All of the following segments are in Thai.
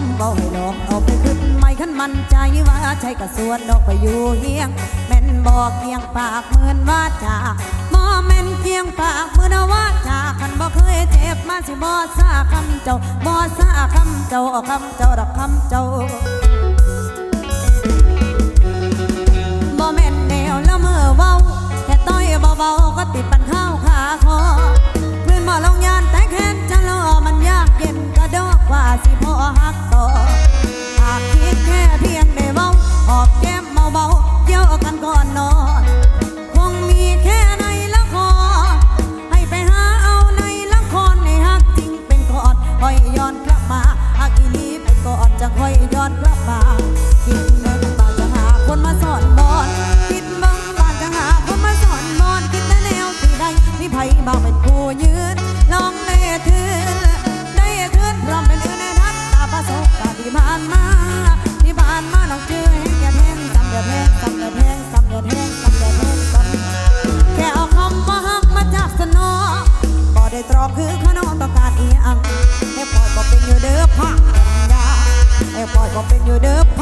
ำเบาให้ลองเอาไปขึ้นไม่ขันมันใจว่าใช่กระสวนดอกไปอยู่เฮียงแม่นบอกเกียงปากเหมือนว่าจาบ่แม่นเกียงปากเหมือนว่าจาคันบ่เคยเจ็บมาสิบ่ซาคำเจ้าบ่ซาคำเจ้าอคำเจ้าดักคำเจ้าบ่แม่นแนวละเมอเว้าแค่ต้อยเบาๆก็ติดปันข้าวขาคอเพื่อนบ่ลงยานแต่แค้นจะรอมันยากเย็นกระดอกกว่าสิพอหัก เบาๆเกี่ยวกันก่อนนอน ตรองคือขนอนต้องการเอียงให้ปล่อยก็เป็นอยู่เด้อผักยาให้ปล่อยก็เป็นอยู่เด้อพั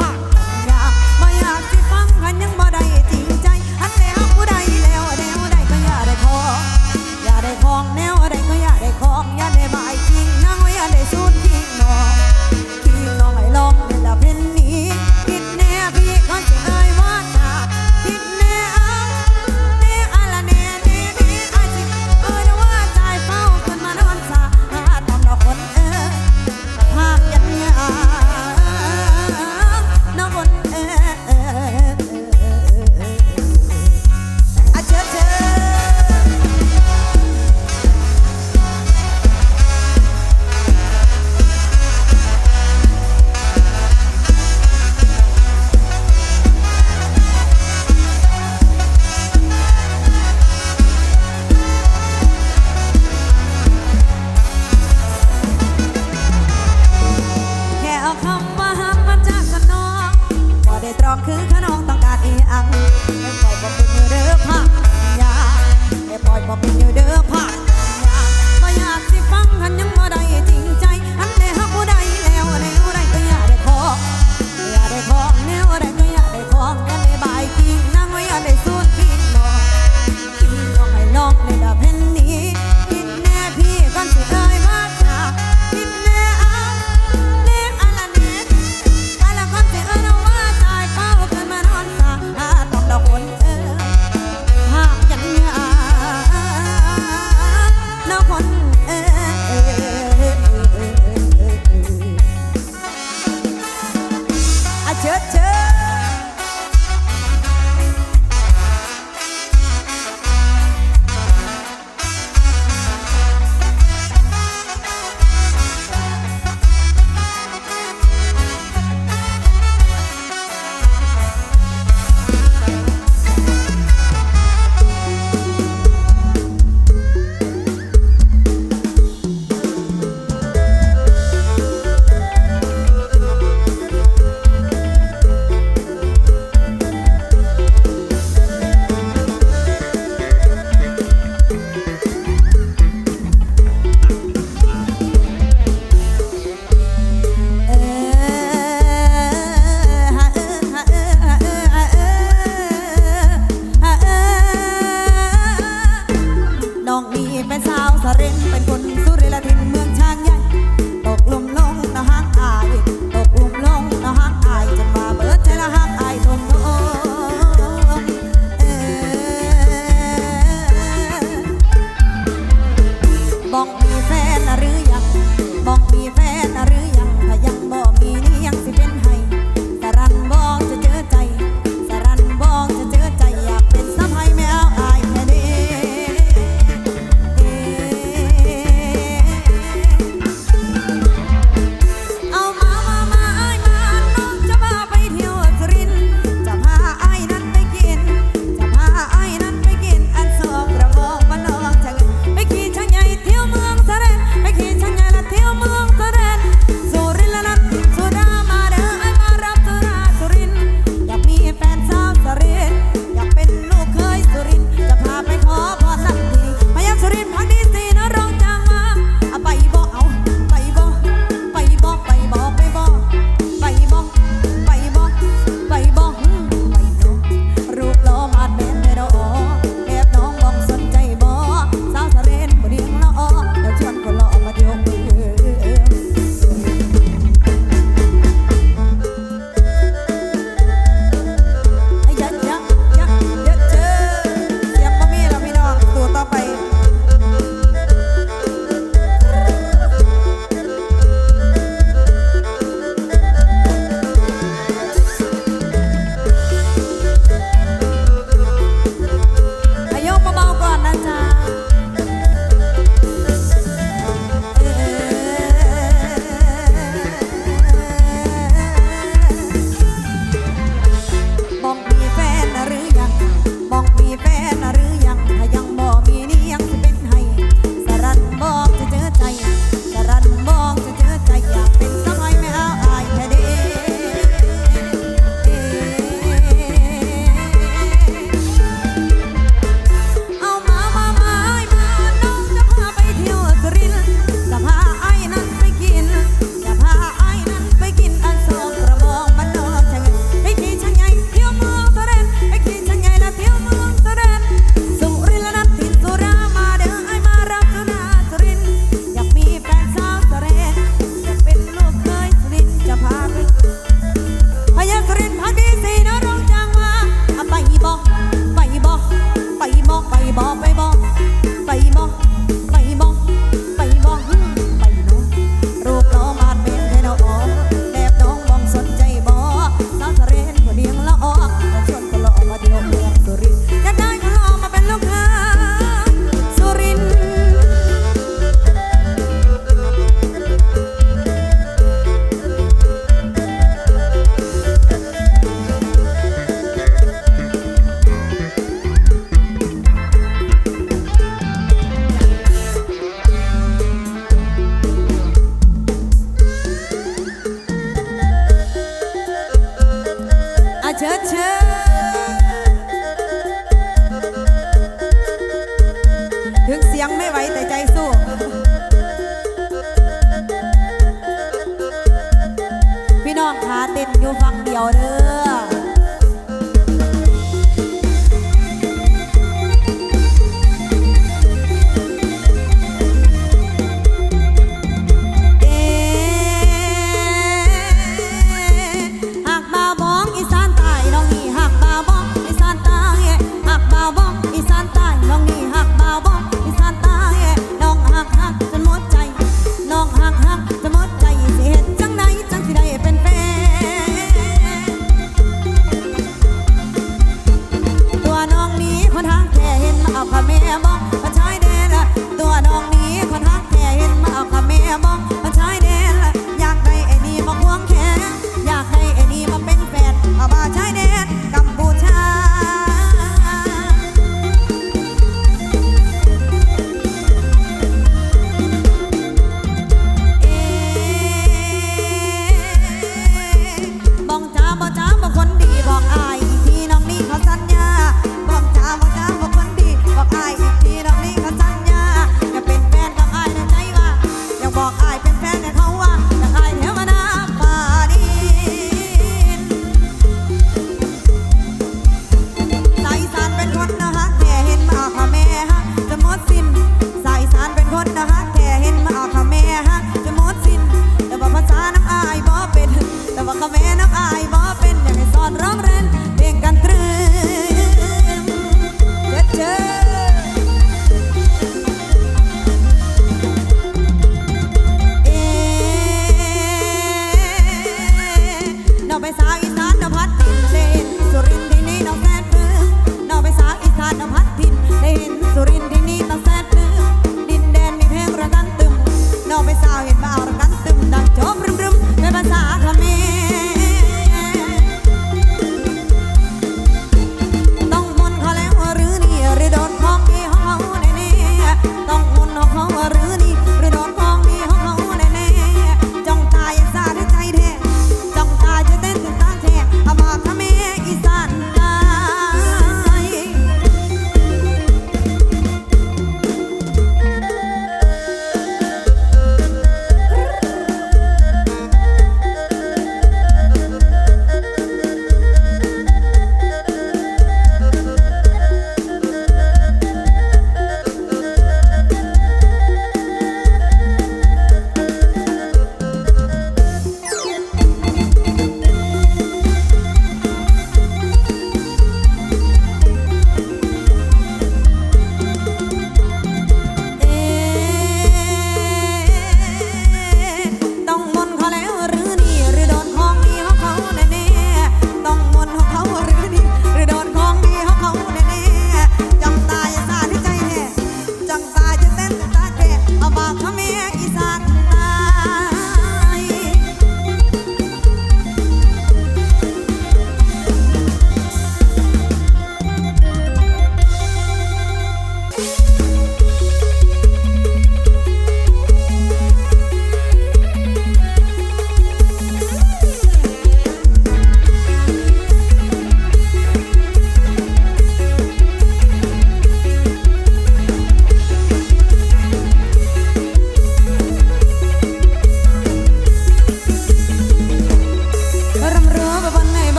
Pak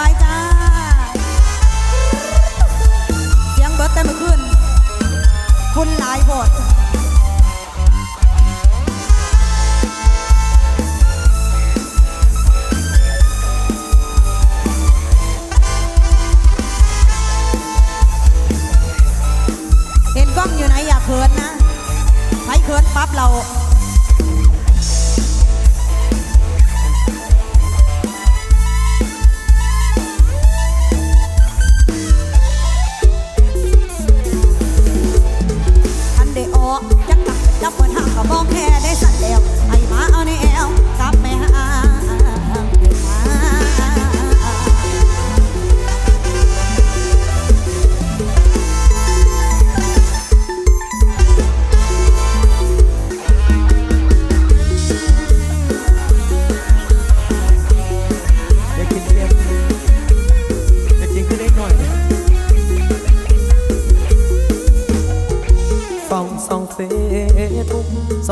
น้ยจ้า เสียงเบิร์ดเต็มขึ้น คุณหลายบทเห็นกล้องอยู่ไหนอย่าเขินนะใช้เขินปั๊บเรา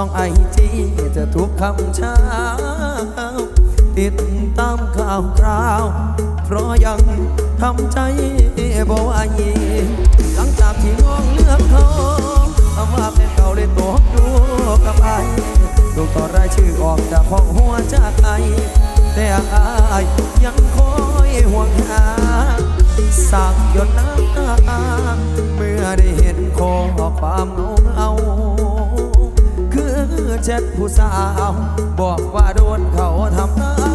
องไอจีจะทุกคำเช้า ติดตามข่าวคราว เพราะยังทำใจบ่ไหวหลังจากที่น้องเลือกเขาเอาว่าเป็นเก่าเลยตกดูกับไอดูต่อรายชื่อออกจากห้องหัวจากไอแต่อายยังคอยห่วงหาสักหยดน้ำตาเมื่อได้เห็นข้อความเอาเอา แชทผู้สาว บอกว่าโดนเขาทำร้า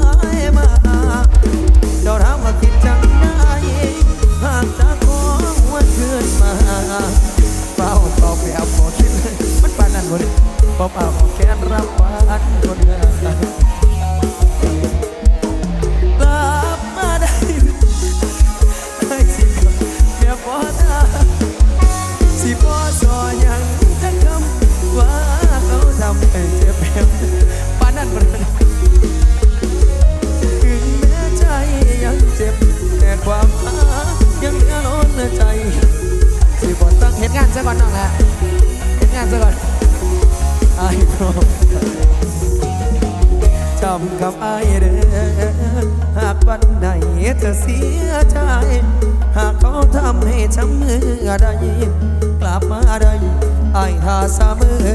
ายหาเสมือ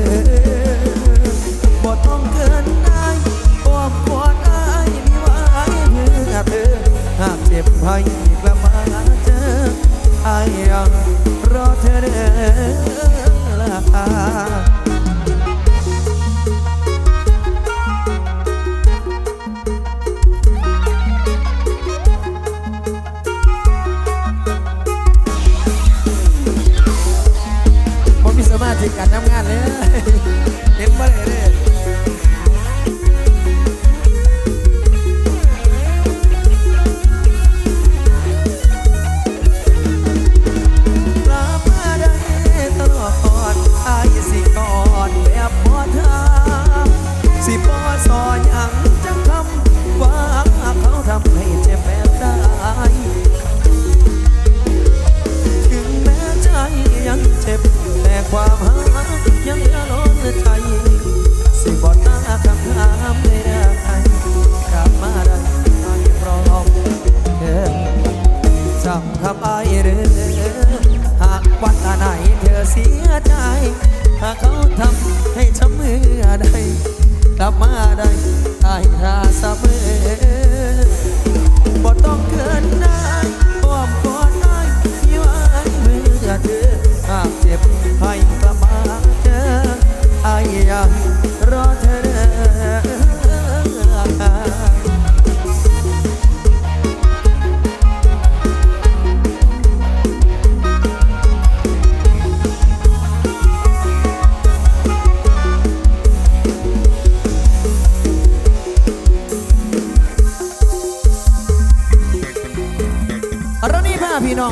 บ่ต้องเกินนัยความปวดได้มีไว้เพื่อเธอหากเจ็บให้กลับมาเจอไอ้ยยังรอเธอเด้อ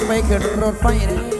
i make it refining.